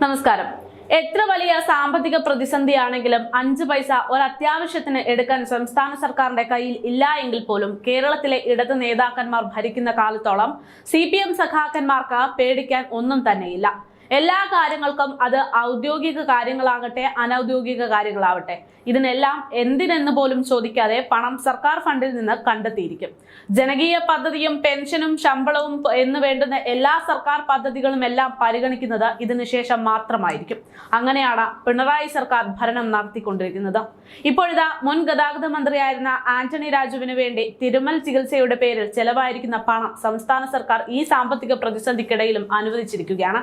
നമസ്കാരം. എത്ര വലിയ സാമ്പത്തിക പ്രതിസന്ധിയാണെങ്കിലും അഞ്ച് പൈസ ഒരു അത്യാവശ്യത്തിന് എടുക്കാൻ സംസ്ഥാന സർക്കാരിന്റെ കയ്യിൽ ഇല്ല എങ്കിൽ പോലും കേരളത്തിലെ ഇടത് നേതാക്കന്മാർ ഭരിക്കുന്ന കാലത്തോളം സി പി എം സഖാക്കന്മാർക്ക് പേടിക്കാൻ ഒന്നും തന്നെയില്ല. എല്ലാ കാര്യങ്ങൾക്കും അത് ഔദ്യോഗിക കാര്യങ്ങളാകട്ടെ അനൗദ്യോഗിക കാര്യങ്ങളാവട്ടെ. ഇതിനെല്ലാം എന്തിനെന്ന് പോലും ചോദിക്കാതെ പണം സർക്കാർ ഫണ്ടിൽ നിന്ന് കണ്ടെത്തിയിരിക്കും. ജനകീയ പദ്ധതിയും പെൻഷനും ശമ്പളവും എന്ന് വേണ്ടുന്ന എല്ലാ സർക്കാർ പദ്ധതികളും എല്ലാം പരിഗണിക്കുന്നത് ഇതിനു ശേഷം മാത്രമായിരിക്കും. അങ്ങനെയാണ് പിണറായി സർക്കാർ ഭരണം നടത്തിക്കൊണ്ടിരിക്കുന്നത്. ഇപ്പോഴിതാ മുൻ ഗതാഗത മന്ത്രിയായിരുന്ന ആന്റണി രാജുവിന് വേണ്ടി തിരുമൽ ചികിത്സയുടെ പേരിൽ ചെലവായിരിക്കുന്ന പണം സംസ്ഥാന സർക്കാർ ഈ സാമ്പത്തിക പ്രതിസന്ധിക്കിടയിലും അനുവദിച്ചിരിക്കുകയാണ്.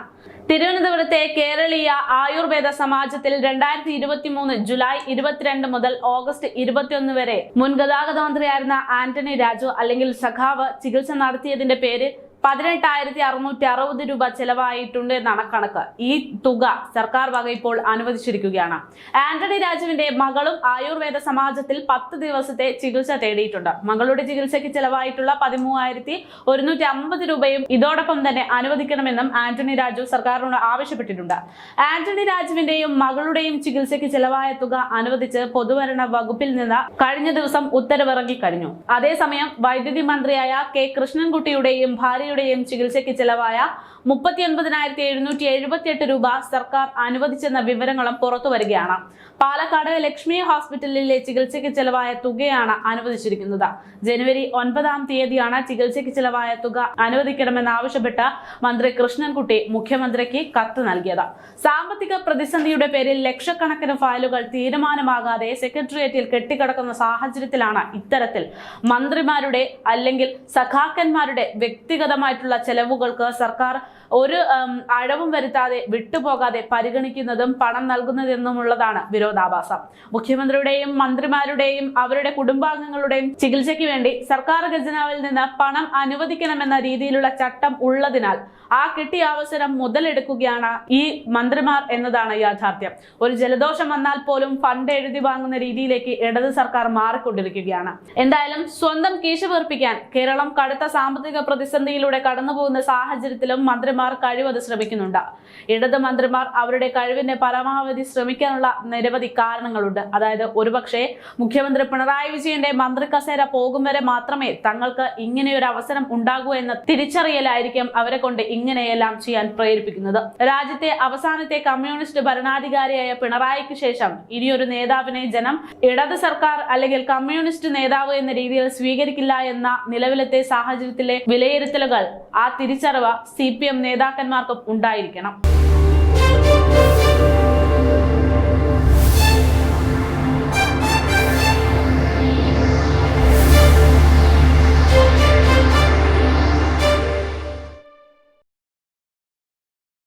തിരുവനന്തപുരത്തെ കേരളീയ ആയുർവേദ സമാജത്തിൽ രണ്ടായിരത്തി ഇരുപത്തി മൂന്ന് ജൂലൈ ഇരുപത്തിരണ്ട് മുതൽ ഓഗസ്റ്റ് ഇരുപത്തിയൊന്ന് വരെ മുൻ ഗതാഗത മന്ത്രിയായിരുന്ന ആന്റണി രാജു അല്ലെങ്കിൽ സഖാവ് ചികിത്സ നടത്തിയതിന്റെ പേര് പതിനെട്ടായിരത്തി അറുന്നൂറ്റി അറുപത് രൂപ ചെലവായിട്ടുണ്ട് എന്നാണ് കണക്ക്. ഈ തുക സർക്കാർ വക ഇപ്പോൾ അനുവദിച്ചിരിക്കുകയാണ്. ആന്റണി രാജുവിന്റെ മകളും ആയുർവേദ സമാജത്തിൽ പത്ത് ദിവസത്തെ ചികിത്സ തേടിയിട്ടുണ്ട്. മകളുടെ ചികിത്സയ്ക്ക് ചെലവായിട്ടുള്ള പതിമൂവായിരത്തി ഒരുന്നൂറ്റി അമ്പത് രൂപയും ഇതോടൊപ്പം തന്നെ അനുവദിക്കണമെന്നും ആന്റണി രാജു സർക്കാരിനോട് ആവശ്യപ്പെട്ടിട്ടുണ്ട്. ആന്റണി രാജുവിന്റെയും മകളുടെയും ചികിത്സയ്ക്ക് ചെലവായ തുക അനുവദിച്ച് പൊതുഭരണ വകുപ്പിൽ നിന്ന് കഴിഞ്ഞ ദിവസം ഉത്തരവിറങ്ങി കഴിഞ്ഞു അതേസമയം വൈദ്യുതി മന്ത്രിയായ കെ കൃഷ്ണൻകുട്ടിയുടെയും ഭാര്യയുടെയും ചികിത്സയ്ക്ക് ചെലവായ മുപ്പത്തി ഒൻപതിനായിരത്തി എഴുന്നൂറ്റി എഴുപത്തിയെട്ട് രൂപ സർക്കാർ അനുവദിച്ചെന്ന വിവരങ്ങളും പുറത്തു വരികയാണ്. പാലക്കാട് ലക്ഷ്മി ഹോസ്പിറ്റലിലെ ചികിത്സയ്ക്ക് ചെലവായ തുകയാണ് അനുവദിച്ചിരിക്കുന്നത്. ജനുവരി ഒൻപതാം തീയതിയാണ് ചികിത്സയ്ക്ക് ചെലവായ തുക അനുവദിക്കണമെന്നാവശ്യപ്പെട്ട് മന്ത്രി കൃഷ്ണൻകുട്ടി മുഖ്യമന്ത്രിക്ക് കത്ത് നൽകിയത്. സാമ്പത്തിക പ്രതിസന്ധിയുടെ പേരിൽ ലക്ഷക്കണക്കിന് ഫയലുകൾ തീരുമാനമാകാതെ സെക്രട്ടേറിയറ്റിൽ കെട്ടിക്കിടക്കുന്ന സാഹചര്യത്തിലാണ് ഇത്തരത്തിൽ മന്ത്രിമാരുടെ അല്ലെങ്കിൽ സഖാക്കന്മാരുടെ വ്യക്തിഗതമായിട്ടുള്ള ചെലവുകൾക്ക് സർക്കാർ ഒരു അഴവും വരുത്താതെ വിട്ടുപോകാതെ പരിഗണിക്കുന്നതും പണം നൽകുന്നതെന്നുമുള്ളതാണ് വിരോധാഭാസം. മുഖ്യമന്ത്രിയുടെയും മന്ത്രിമാരുടെയും അവരുടെ കുടുംബാംഗങ്ങളുടെയും ചികിത്സയ്ക്ക് വേണ്ടി സർക്കാർ ഖജനാവിൽ നിന്ന് പണം അനുവദിക്കണമെന്ന രീതിയിലുള്ള ചട്ടം ഉള്ളതിനാൽ ആ കിട്ടിയ അവസരം മുതലെടുക്കുകയാണ് ഈ മന്ത്രിമാർ എന്നതാണ് യാഥാർത്ഥ്യം. ഒരു ജലദോഷം വന്നാൽ പോലും ഫണ്ട് എഴുതി വാങ്ങുന്ന രീതിയിലേക്ക് ഇടത് സർക്കാർ മാറിക്കൊണ്ടിരിക്കുകയാണ്. എന്തായാലും സ്വന്തം കീശ വീർപ്പിക്കാൻ കേരളം കടുത്ത സാമ്പത്തിക പ്രതിസന്ധിയിലൂടെ കടന്നുപോകുന്ന സാഹചര്യത്തിലും മന്ത്രിമാർ കഴിവത് ശ്രമിക്കുന്നുണ്ട്. ഇടത് മന്ത്രിമാർ അവരുടെ കഴിവിന്റെ പരമാവധി ശ്രമിക്കാനുള്ള നിരവധി കാരണങ്ങളുണ്ട്. അതായത് ഒരുപക്ഷെ മുഖ്യമന്ത്രി പിണറായി വിജയന്റെ മന്ത്രി കസേര പോകും വരെ മാത്രമേ തങ്ങൾക്ക് ഇങ്ങനെയൊരു അവസരം ഉണ്ടാകൂ എന്ന തിരിച്ചറിയലായിരിക്കും അവരെ കൊണ്ട് ഇങ്ങനെയെല്ലാം ചെയ്യാൻ പ്രേരിപ്പിക്കുന്നത്. രാജ്യത്തെ അവസാനത്തെ കമ്മ്യൂണിസ്റ്റ് ഭരണാധികാരിയായ പിണറായിക്ക് ശേഷം ഇനിയൊരു നേതാവിനെ ജനം ഇടത് സർക്കാർ അല്ലെങ്കിൽ കമ്മ്യൂണിസ്റ്റ് നേതാവ് എന്ന രീതിയിൽ സ്വീകരിക്കില്ല എന്ന നിലവിലത്തെ സാഹചര്യത്തിലെ വിലയിരുത്തലുകൾ ആ തിരിച്ചറിവ് സി പി എം നേതാക്കന്മാർക്കും ഉണ്ടായിരിക്കണം